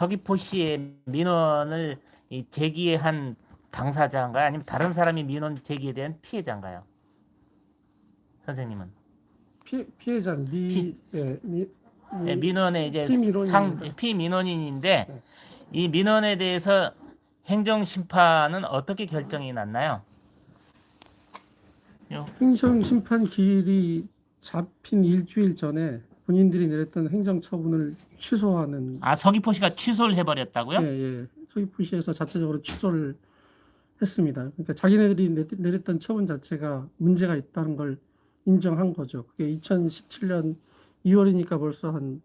서귀포 시의 민원을 이 제기한 당사자인가요? 아니면 다른 사람이 민원 제기에 대한 피해자인가요? 선생님은 피해, 피해자 미, 피- 예, 미, 미, 예, 민원의 이제 피민원인. 상 피민원인인데 네. 이 민원에 대해서 행정 심판은 어떻게 결정이 났나요? 요, 행정 심판 기일이 잡힌 일주일 전에 본인들이 내렸던 행정 처분을 취소하는 아 서귀포시가 취소를 해버렸다고요? 예, 예. 서귀포시에서 자체적으로 취소를 했습니다. 그러니까 자기네들이 내- 내렸던 처분 자체가 문제가 있다는 걸 인정한 거죠. 그게 2017년 2월이니까 벌써 한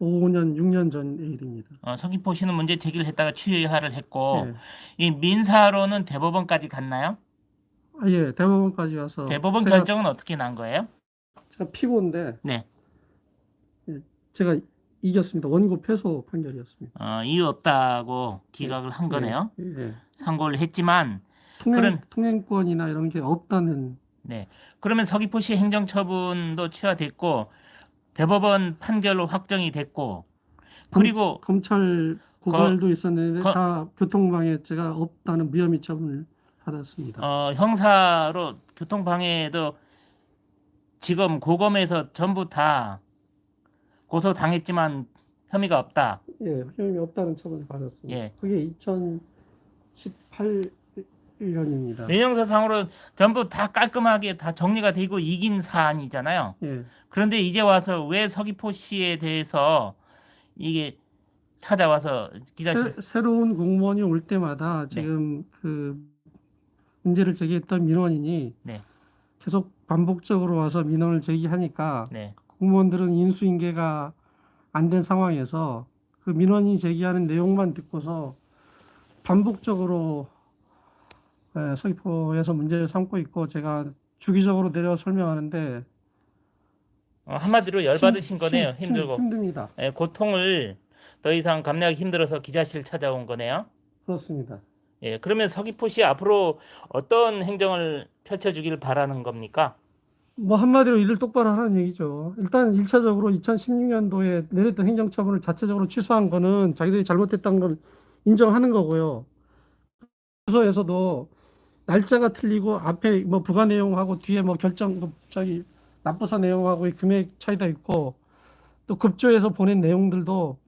5년, 6년 전의 일입니다. 어, 서귀포시는 문제 제기를 했다가 취하를 했고 예. 이 민사로는 대법원까지 갔나요? 아, 예, 대법원까지 와서 대법원 제가, 결정은 어떻게 난 거예요? 제가 피고인데 네. 예, 제가 이겼습니다. 원고 패소 판결이었습니다. 어, 이유 없다고 기각을 한 거네요. 예, 예. 상고를 했지만 통행, 그런- 통행권이나 이런 게 없다는 네. 그러면 서귀포시 행정처분도 취하됐고 대법원 판결로 확정이 됐고 그리고 검찰 고발도 있었는데 거- 다 교통방해죄가 없다는 무혐의 처분을 받았습니다. 어, 형사로 교통방해도 지금 고검에서 전부 다 고소 당했지만 혐의가 없다. 예, 혐의 없다는 처분을 받았습니다. 예. 그게 2018년입니다. 내용서상으로 전부 다 깔끔하게 다 정리가 되고 이긴 사안이잖아요. 예, 그런데 이제 와서 왜 서귀포시에 대해서 이게 찾아와서 기자실 새, 새로운 공무원이 올 때마다 네. 지금 그 문제를 제기했던 민원인이 네. 계속 반복적으로 와서 민원을 제기하니까 네. 공무원들은 인수인계가 안 된 상황에서 그 민원이 제기하는 내용만 듣고서 반복적으로 예, 서귀포에서 문제를 삼고 있고 제가 주기적으로 내려 설명하는데 어, 한마디로 열받으신 힘- 거네요. 힘- 힘들고 힘듭니다. 예, 고통을 더 이상 감내하기 힘들어서 기자실 찾아온 거네요. 그렇습니다. 예, 그러면 서귀포시 앞으로 어떤 행정을 펼쳐주길 바라는 겁니까? 뭐 한마디로 일을 똑바로 하라는 얘기죠. 일단 일차적으로 2016년도에 내렸던 행정처분을 자체적으로 취소한 거는 자기들이 잘못했다는 걸 인정하는 거고요. 부서에서도 날짜가 틀리고 앞에 뭐 부가 내용하고 뒤에 뭐 결정 뭐 저기 납부서 내용하고 이 금액 차이도 있고 또 급조해서 보낸 내용들도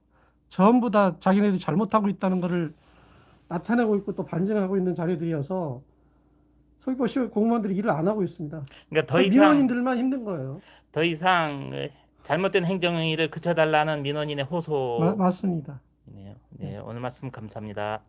전부 다 자기네들이 잘못하고 있다는 거를 나타내고 있고 또 반증하고 있는 자료들이어서 서귀포시 공무원들이 일을 안 하고 있습니다. 그러니까 더 이상 민원인들만 힘든 거예요. 더 이상 어, 잘못된 행정행위를 그쳐달라는 민원인의 마- 호소이네요. 맞습니다. 네, 오늘 말씀 감사합니다.